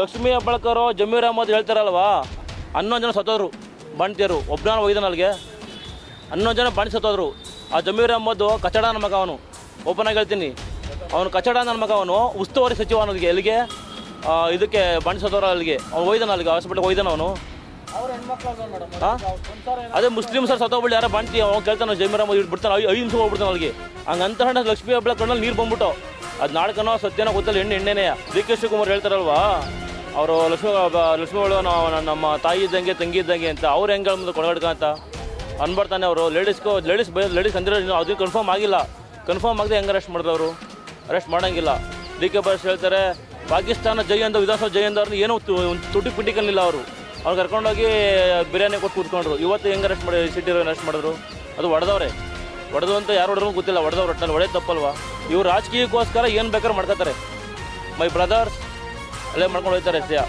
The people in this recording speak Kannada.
ಲಕ್ಷ್ಮೀ ಹಬ್ಬಳ್ಕರು ಜಮೀರ್ ಅಹಮದ್ ಹೇಳ್ತಾರಲ್ವಾ? ಹನ್ನೊಂದು ಜನ ಸತ್ತೋದ್ರು. ಬಣ್ತಿಯರು ಒಬ್ಬನ ಹೋಗಿದ್ದಾನೆ ಅಲ್ಲಿಗೆ. ಹನ್ನೊಂದು ಜನ ಬಣ್ಣ ಸತ್ತೋದ್ರು. ಆ ಜಮೀರ್ ಅಹಮದ್ ಕಚಡ ನನ್ನ ಮಗ ಅವನು. ಓಪನ್ ಆಗಿ ಹೇಳ್ತೀನಿ. ಅವನು ಕಚಡ ನನ್ನ ಮಗ ಅವನು. ಉಸ್ತುವಾರಿ ಸಚಿವ ಅನ್ನೋದಿಗೆ ಎಲ್ಲಿಗೆ? ಇದಕ್ಕೆ ಬಣ್ಣ ಸತ್ತೋರ ಅಲ್ಲಿಗೆ. ಅವ್ನು ಒಯ್ದಾನ ಅಲ್ಲಿಗೆ ಹಾಸ್ಪಿಟ್ಲಿಗೆ ಒಯ್ದಾನ ಅವನು. ಅದೇ ಮುಸ್ಲಿಮ್ ಸರ್ ಸತ್ತೋಗ್ಬಿಟ್ಟು ಯಾರೋ ಬಾಣ್ತಿ ಅವ್ನು ಕೇಳ್ತಾನೆ ಜಮೀರ್ ಅಹಮದ್ ಇಟ್ಟು ಬಿಡ್ತಾನೆ ಐದು ನಿಮಿಷ ಹೋಗ್ಬಿಡ್ತಾನೆ ಅಲ್ಲಿಗೆ. ಹಂಗಂತ ಲಕ್ಷ್ಮೀ ಹಬ್ಬಳ ಕಣ್ಣಲ್ಲಿ ನೀರು ಬಂದ್ಬಿಟ್ಟು. ಅದು ನಾಡ್ಕನೋ ಸತ್ಯನೋ ಗೊತ್ತಲ್ಲ ಹೆಣ್ಣು ಎಣ್ಣೆನೇ ಡಿ ಕೆ ಶಿವಕುಮಾರ್ ಹೇಳ್ತಾರಲ್ವಾ? ಅವರು ಲಕ್ಷ್ಮೀ ಬ- ಲಕ್ಷ್ಮೀ ಅವಳು ನಾವು ನಮ್ಮ ತಾಯಿ ಇದ್ದಂಗೆ, ತಂಗಿ ಇದ್ದಂಗೆ ಅಂತ ಅವ್ರು ಹೆಂಗೆ ಮುಂದೆ ಕೊಡಗಡ್ಕ ಅಂತ ಅನ್ಬರ್ತಾನೆ ಅವರು. ಲೇಡೀಸ್ಗೂ ಲೇಡೀಸ್ ಬೈ ಲೇಡೀಸ್ ಅಂದ್ರೆ ಅದು ಕನ್ಫರ್ಮ್ ಆಗಿಲ್ಲ. ಕನ್ಫರ್ಮ್ ಆಗದೆ ಹೆಂಗೆ ಅರೆಸ್ಟ್ ಮಾಡಿದ್ರು ಅವರು? ಅರೆಸ್ಟ್ ಮಾಡೋಂಗಿಲ್ಲ. ಡಿ ಕೆ ಬಾಸ್ ಹೇಳ್ತಾರೆ, ಪಾಕಿಸ್ತಾನ ಜೈ ಅಂದ ವಿಧಾನಸಭಾ ಜೈ ಅಂದವ್ರನ್ನ ಒಂದು ತುಟಿ ಪಿಟಿ ಕಲ್ಲಿಲ್ಲ ಅವರು. ಅವ್ರು ಕರ್ಕೊಂಡೋಗಿ ಬಿರಿಯಾನಿ ಕೊಟ್ಟು ಕೂತ್ಕೊಂಡ್ರು. ಇವತ್ತು ಹೆಂಗೆ ಅರೆಸ್ಟ್ ಮಾಡಿ ಸಿಟಿ ಅರೆಸ್ಟ್ ಮಾಡಿದ್ರು? ಅದು ಹೊಡೆದವ್ರೆ ಹೊಡೆದು ಅಂತ ಯಾರು ಹೊಡೆದ್ರು ಗೊತ್ತಿಲ್ಲ. ಹೊಡೆದವ್ರು ಒಟ್ಟಲ್ಲಿ ಒಳ್ಳೆ ತಪ್ಪಲ್ವಾ? ಇವ್ರು ರಾಜಕೀಯಕ್ಕೋಸ್ಕರ ಏನು ಬೇಕಾದ್ರೂ ಮಾಡ್ಕೋತಾರೆ. My brothers Alea Marco Loita Resea.